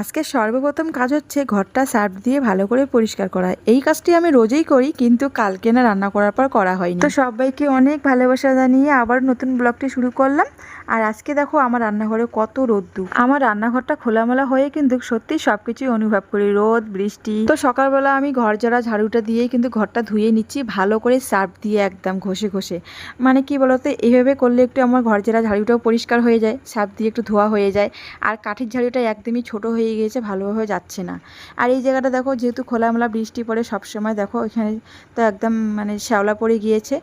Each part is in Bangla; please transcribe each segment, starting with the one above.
আজকে সর্বপ্রথম কাজ হচ্ছে ঘরটা সার্ফ দিয়ে ভালো করে পরিষ্কার করা। এই কাজটি আমি রোজেই করি, কিন্তু কালকে না রান্না করার পর করা হয়নি। তো সবাইকে অনেক ভালোবাসা জানিয়ে আবার নতুন ব্লগটি শুরু করলাম। আর আজকে দেখো আমার রান্নাঘরে কত রোদ্দু আমার রান্নাঘরটা খোলামেলা হয়ে কিন্তু সত্যি সবকিছুই অনুভব করি। রোদ, বৃষ্টি। তো সকালবেলা আমি ঘর ঝাড়া ঝাড়ুটা দিয়েই কিন্তু ঘরটা ধুয়ে নিচ্ছি, ভালো করে সার্ফ দিয়ে একদম ঘষে ঘষে। মানে কি বলতো এইভাবে করলে একটু আমার ঘর ঝাড়া ঝাড়ুটাও পরিষ্কার হয়ে যায়, সার্ফ দিয়ে একটু ধোয়া হয়ে যায়। আর কাঠের ঝাড়ুটা একদমই ছোট হয়ে গিয়েছে, ভালোভাবে যাচ্ছে না। আর এই জায়গাটা দেখো, যেহেতু খোলামেলা বৃষ্টি পড়ে সবসময়, দেখো এখানে তো একদম মানে শ্যাওলা পড়ে গিয়েছে।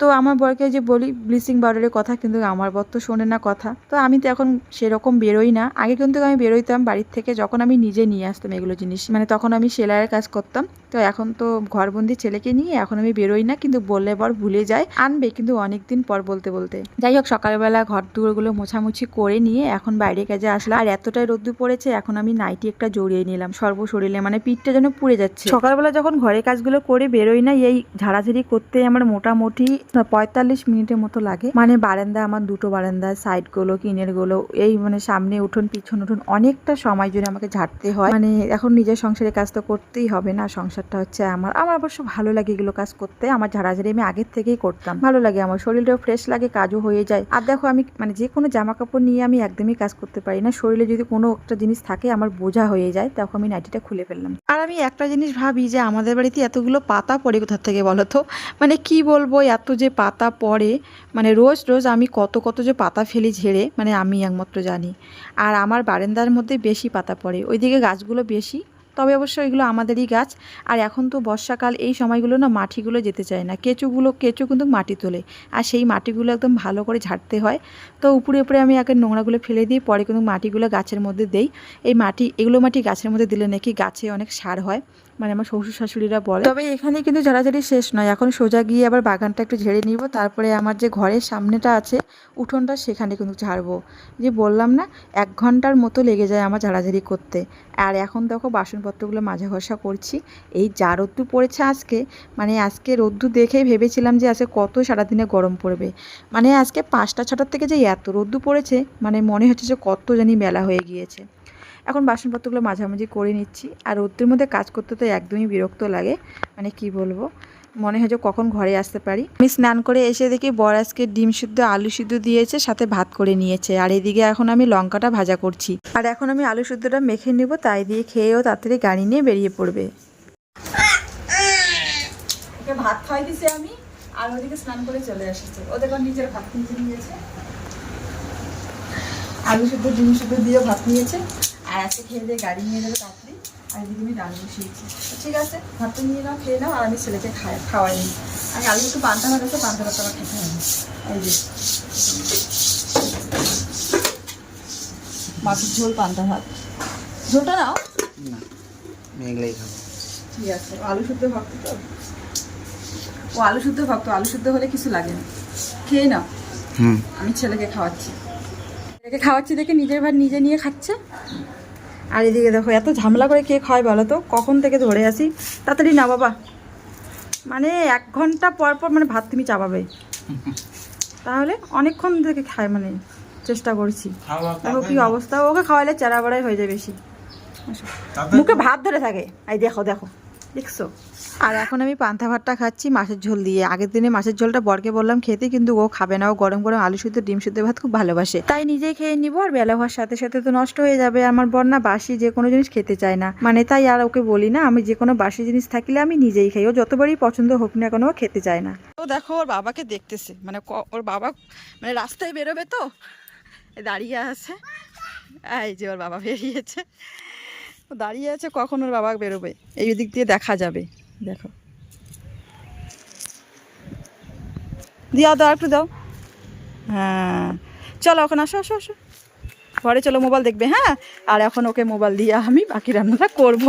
তো আমার বরকে যে বলি ব্লিচিং পাউডারের কথা কিন্তু আমার বর তো শোনে না কথা। তো আমি তো এখন সেরকম বেরোই না। আগে কিন্তু আমি বেরোইতাম বাড়ির থেকে যখন আমি নিজে নিয়ে আসতাম এগুলো জিনিস। মানে তখন আমি সেলাইয়ের কাজ করতাম। তো এখন তো ঘরবন্দি ছেলেকে নিয়ে এখন আমি বেরোই না, কিন্তু বললে বর ভুলে যায়, আনবে কিন্তু অনেক দিন পর বলতে বলতে। যাই হোক, সকালবেলা ঘর দুয়ারগুলো মোছামুছি করে নিয়ে এখন বাইরে কাজে আসলাম। আর এতটাই রোদ্দু পড়েছে, এখন আমি নাইটি একটা জড়িয়ে নিলাম, সর্বশরীরে মানে পিঠটা যেন পুড়ে যাচ্ছে। সকালবেলা যখন ঘরের কাজগুলো করে বেরোই না, এই ঝাড়াঝাড়ি করতে আমার মোটামুটি পঁয়তাল্লিশ মিনিটের মতো লাগে। মানে বারান্দা আমার দুটো বারান্দা সাইডগুলো কিনেরগুলো, এই মানে সামনে উঠোন, পিছন উঠোন অনেকটা সময় জুড়ে আমাকে ঝাড়তে হয়। মানে এখন নিজের সংসারের কাজ তো করতেই হবে না, সংসারটা হচ্ছে আমার। আমার অবশ্য ভালো লাগে এগুলো কাজ করতে, আমার ঝাড়াঝাড়ি আমি আগের থেকেই করতাম। ভালো লাগে, আমার শরীরটাও ফ্রেশ লাগে, কাজও হয়ে যায়। আর দেখো আমি মানে যে কোনো জামা কাপড় নিয়ে আমি একদমই কাজ করতে পারি না। শরীরে যদি কোনো একটা জিনিস থাকে আমার বোঝা হয়ে যায় তখন আমি নাইটিটা খুলে ফেললাম। আর আমি একটা জিনিস ভাবি যে আমাদের বাড়িতে এতগুলো পাতা পড়ে কোথার থেকে বলো তো? মানে কি বলব, এত যে পাতা পড়ে মানে রোজ রোজ আমি কত কত যে পাতা ফেলি ঝেড়ে মানে আমি একমাত্র জানি। আর আমার বারেন্দার মধ্যে বেশি পাতা পড়ে, ওইদিকে গাছগুলো বেশি তবে অবশ্য এগুলো আমাদেরই গাছ। আর এখন তো বর্ষাকাল, এই সময়গুলো না মাটিগুলো যেতে চায় না। কেঁচুগুলো, কেঁচু কিন্তু মাটি তোলে। আর সেই মাটিগুলো একদম ভালো করে ঝাড়তে হয়। তো উপরে উপরে আমি আগে নোংরাগুলো ফেলে দিই, পরে কিন্তু মাটিগুলো গাছের মধ্যে দেই। এই মাটি, এগুলো মাটি গাছের মধ্যে দিলে নাকি গাছে অনেক সার হয়। মানে আমার শ্বশুর শাশুড়িরা বলে। তবে এখানে কিন্তু ঝাড়াঝাড়ি শেষ নয়। এখন সোজা গিয়ে আবার বাগানটা একটু ঝেড়ে নিব। তারপরে আমার যে ঘরের সামনেটা আছে, উঠোনটা সেখানে কিন্তু ঝাড়বো। যে বললাম না, এক ঘণ্টার মতো লেগে যায় আমার ঝাড়াঝাড়ি করতে। আর এখন দেখো বাসনপত্রগুলো মাঝে ঘষা করছি। এই যা রোদ্দু পড়েছে আজকে মানে আজকে রোদ্দু দেখেই ভেবেছিলাম যে আজকে কত সারাদিনে গরম পড়বে। মানে আজকে পাঁচটা, ছটার থেকে যে এত রোদ্দু পড়েছে মানে মনে হচ্ছে যে কত জানি বেলা হয়ে গিয়েছে। এখন বাসনপত্রগুলো মাঝামাঝি করে নিচ্ছি। আর রোদ্রের মধ্যে কাজ করতে তো একদমই বিরক্ত লাগে। মানে কি বলব? মনে হয় যে কখন ঘরে আসতে পারি। আমি স্নান করে এসে দেখি বর আজকে ডিম সিদ্ধ, আলু সিদ্ধ দিয়েছে, সাথে ভাত করে নিয়েছে। আর এদিকে এখন আমি লঙ্কাটা ভাজা করছি। আর এখন আমি আলু সিদ্ধটা মেখে নেব, তাই দিয়ে খেয়েও তাড়াতাড়ি গাড়ি নিয়ে বেরিয়ে পড়বে। ভাত খাই দিছি আমি, আর ওদিকে স্নান করে চলে এসেছে। ও দেখো নিজের ভাত নিয়েছে। আলু সিদ্ধ, ডিম সিদ্ধ দিয়ে ভাত নিয়েছে। আর আজকে খেয়ে দিয়ে গাড়ি নিয়ে যাবে তাড়াতাড়ি। আর এদিকে আমি ডাল বসিয়েছি। ঠিক আছে ভাতটা নিয়ে নাও খেয়ে নাও আর আমি ছেলেকে খাই খাওয়াই নি। আমি আলু একটু পান্তা ভাত আছে পান্তা ভাতটা আমার খেতে হবে। এই যে। মাছের ঝোল পান্তা ভাত। ঝোলটা নাও। না মেঘলাই খাব। ঠিক আছে আলু শুদ্ধ ভক্ত তো। ও আলু শুদ্ধ ভক্ত আলু শুদ্ধ হলে কিছু লাগে না। খেয়ে নাও। হুম। আমি ছেলেকে খাওয়াচ্ছি। ছেলেকে খাওয়াচ্ছি দেখে নিজের ভাত নিজে নিয়ে খাচ্ছে। আর এদিকে দেখো এত ঝামেলা করে কে খায় বলো তো? কখন থেকে ধরে আসি তাড়াতাড়ি না বাবা। মানে এক ঘণ্টা পর পর মানে ভাত তুমি চাপাবে। তাহলে অনেকক্ষণ থেকে খায় মানে চেষ্টা করছি। দেখো কি অবস্থা ওকে খাওয়ালে চেরা বড়াই হয়ে যায় বেশি। মুখে ভাত ধরে থাকে। এই দেখো দেখো। দেখছ? আর এখন আমি পান্তা ভাতটা খাচ্ছি মাছের ঝোল দিয়ে। আগের দিনে মাছের ঝোলটা বরকে বললাম খেতে কিন্তু ও খাবে না। ও গরম গরম আলু শুদ্ধ ডিম শুদ্ধ ভাত খুব ভালোবাসে। তাই নিজেই খেয়ে নিব আর বেলা হওয়ার সাথে সাথে তো নষ্ট হয়ে যাবে। আমার বর না বাসি যে কোনো জিনিস খেতে চায় না। মানে তাই আর ওকে বলি না আমি যে কোনো বাসি জিনিস থাকলে আমি নিজেই খাই। ও যতবারই পছন্দ হোক না কেন খেতে চায় না। ও দেখো ওর বাবাকে দেখতেছে। মানে ওর বাবা মানে রাস্তায় বেরোবে তো? দাঁড়িয়ে আছে। এই যে ওর বাবা বেরিয়েছে। দাঁড়িয়ে আছে, কখন ওর বাবা বেরোবে? এই দিক দিয়ে দেখা যাবে। দেখো। দিও দাও, একটু দাও। হ্যাঁ। চলো এখন আসো আসো আসো। ঘরে চলো, মোবাইল দেখবে হ্যাঁ? আর এখন ওকে মোবাইল দিয়ে আমি বাকি রান্নাটা করব।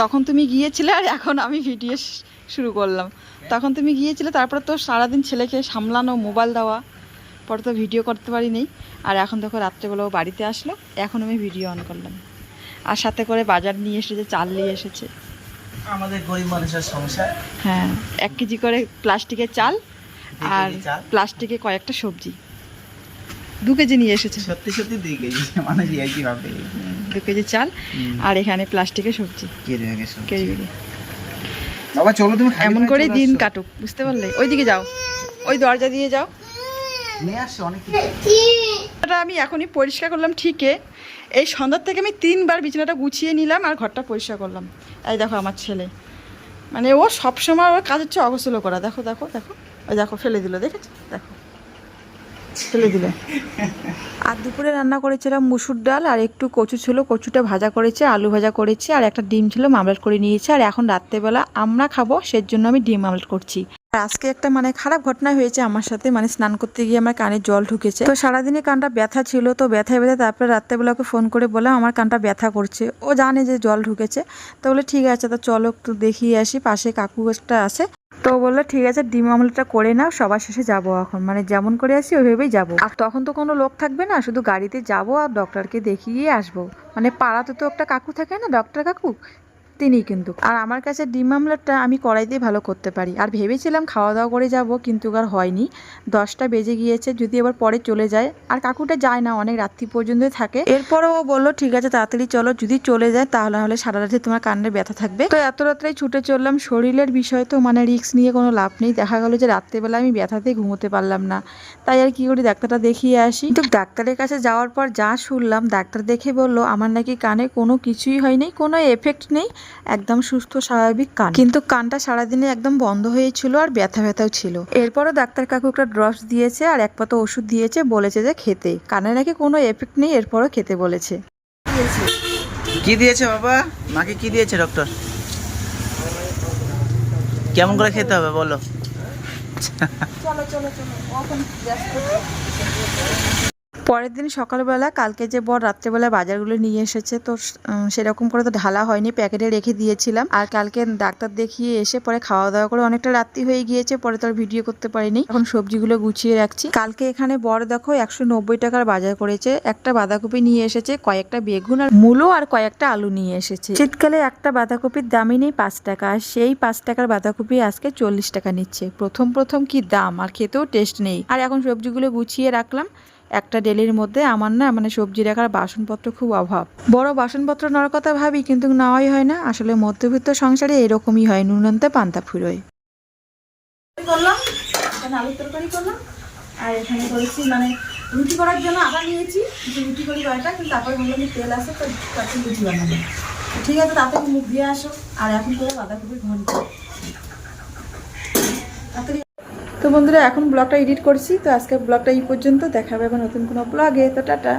তখন তুমি গিয়েছিলে আর এখন আমি ভিডিও শুরু করলাম। তখন তুমি গিয়েছিলে তারপর তো সারাদিন ছেলেকে সামলানো মোবাইল দেওয়া পরে তো ভিডিও করতে পারিনি। আর এখন দেখো রাত্রেবেলা ও বাড়িতে আসলো এখন আমি ভিডিও অন করলাম। আর সাথে করে বাজার নিয়ে এসেছে চাল নিয়ে এসেছে। আমাদের গরিব মানুষের সংসার। হ্যাঁ এক কেজি করে প্লাস্টিকের চাল আর প্লাস্টিকে কয়েকটা সবজি। দু কেজি নিয়ে এসেছে। সত্যি সত্যি দুই কেজি মানুষ একই ভাবে। দু কেজি চাল আর এখানে প্লাস্টিকের সবজি। কেজি বাবা চলো তুমি এমন করে দিন কাটুক বুঝতে পারলে? ওইদিকে যাও। ওই দরজা দিয়ে যাও। আমি এখনই পরিষ্কার করলাম ঠিকই। এই সন্ধ্যার থেকে আমি তিনবার বিছানাটা গুছিয়ে নিলাম আর ঘরটা পরিষ্কার করলাম। এই দেখো আমার ছেলে। মানে ও সবসময় ওর কাজ হচ্ছে অগোছলো করা। দেখো দেখো দেখো। ওই দেখো ফেলে দিল দেখেছ? দেখো। ফেলে দিলে। আর দুপুরে রান্না করেছিলাম মুসুর ডাল, আর একটু কচু ছিল, কচুটা ভাজা করেছে, আলু ভাজা করেছে, আর একটা ডিম ছিল মামলেট করে নিয়েছে, আর এখন রাত্রেবেলা আমরা খাব সের জন্য আমি ডিম মামলেট করছি। আজকে একটা মানে খারাপ ঘটনা হয়েছে আমার সাথে মানে স্নান করতে গিয়ে আমার কানে জল ঢুকেছে। তো সারাদিনে কানটা ব্যথা ছিল, তো ব্যথায় ব্যথা তারপরে রাত্রেবেলা ওকে ফোন করে বললাম, আমার কানটা ব্যথা করছে। ও জানে যে জল ঢুকেছে। তো বলে, ঠিক আছে, তো চলো একটু দেখিয়ে আসি, পাশে কাকু একটা আছে। তো বলল, ঠিক আছে, ডিম আমলেটটা করে নাও, সবার শেষে যাব এখন। মানে যেমন করে আসি, ওইভাবেই যাব। আর তখন তো কোনো লোক থাকবে না, শুধু গাড়িতে যাব আর ডক্টরকে দেখিয়ে আসব। মানে পাড়াতে তো একটা কাকু থাকে না ডক্টর কাকু? তিনি কিন্তু। আর আমার কাছে ডিম আমলেটটা আমি কড়াইতেই ভালো করতে পারি। আর ভেবেছিলাম খাওয়া দাওয়া করে যাব, কিন্তু আর হয়নি। দশটা বেজে গিয়েছে, যদি এবার পরে চলে যায়। আর কাকুটা যায় না, অনেক রাত্রি পর্যন্তই থাকে। এরপরও ও বলল, ঠিক আছে, তাড়াতাড়ি চলো, যদি চলে যায়, তাহলে হলে সারা রাতে তোমার কান্নে ব্যথা থাকবে। তো এত রাত্রেই ছুটে চললাম। শরীরের বিষয় তো মানে রিস্ক নিয়ে কোনো লাভ নেই। দেখা গেলো যে রাত্রেবেলা আমি ব্যথাতেই ঘুমোতে পারলাম না। তাই আর কি করি, ডাক্তারটা দেখিয়ে আসি। কিন্তু ডাক্তারের কাছে যাওয়ার পর যা শুনলাম, ডাক্তার দেখে বলল, আমার নাকি কানে কোনো কিছুই হয়নি, কোনো এফেক্ট নেই। একদম সুস্থ স্বাভাবিক কান। কিন্তু কানটা সারাদিনে একদম বন্ধ হয়েছিল আর ব্যথা ব্যথাও ছিল। এরপরও ডাক্তার কাকু একটা ড্রপস দিয়েছে আর এক পাতা ওষুধ দিয়েছে বলেছে যে খেতে। কানে নাকি কোনো এফেক্ট নেই এরপরও খেতে বলেছে। কি দিয়েছে বাবা? মাকে কি দিয়েছে ডক্টর কেমন করে খেতে হবে বলো? চলো চলো চলো পরের দিন সকালবেলা, কালকে যে বর রাত্রেবেলা বাজারগুলো নিয়ে এসেছে, তো সেরকম করে তো ঢালা হয়নি, প্যাকেটে রেখে দিয়েছিলাম। আর কালকে ডাক্তার দেখিয়ে এসে পরে খাওয়া দাওয়া করে অনেকটা রাত্রি হয়ে গিয়েছে, পরে তো ভিডিও করতে পারিনি। এখন সবজিগুলো গুছিয়ে রাখছি। কালকে এখানে বর দেখো একশো নব্বই টাকার বাজার করেছে, একটা বাঁধাকপি নিয়ে এসেছে, কয়েকটা বেগুন আর মূলো আর কয়েকটা আলু নিয়ে এসেছে। শীতকালে একটা বাঁধাকপির দামই নেই পাঁচ টাকা, আর সেই পাঁচ টাকার বাঁধাকপি আজকে চল্লিশ টাকা নিচ্ছে। প্রথম প্রথম কি দাম? আর খেতেও টেস্ট নেই। আর এখন সবজিগুলো গুছিয়ে রাখলাম। একটা ডেলির মধ্যে আমার না মানে সবজি রাখার বাসনপত্র খুব অভাব। বড় বাসনপত্র নেওয়ার কথা ভাবি, কিন্তু নেওয়াই হয় না। আসলে মধ্যবিত্ত সংসারে এরকমই হয়, নুনন্তে পান্তা ফুরোয়। মানে তাড়াতাড়ি মুখ দিয়ে আসো, আর এখন ঘণ্টা তাড়াতাড়ি তো বন্ধুরা, এখন ব্লগটা এডিট করছি, তো আজকে ব্লগটা এই পর্যন্ত। দেখাবে আবার নতুন কোনো ব্লগে তো টাটা।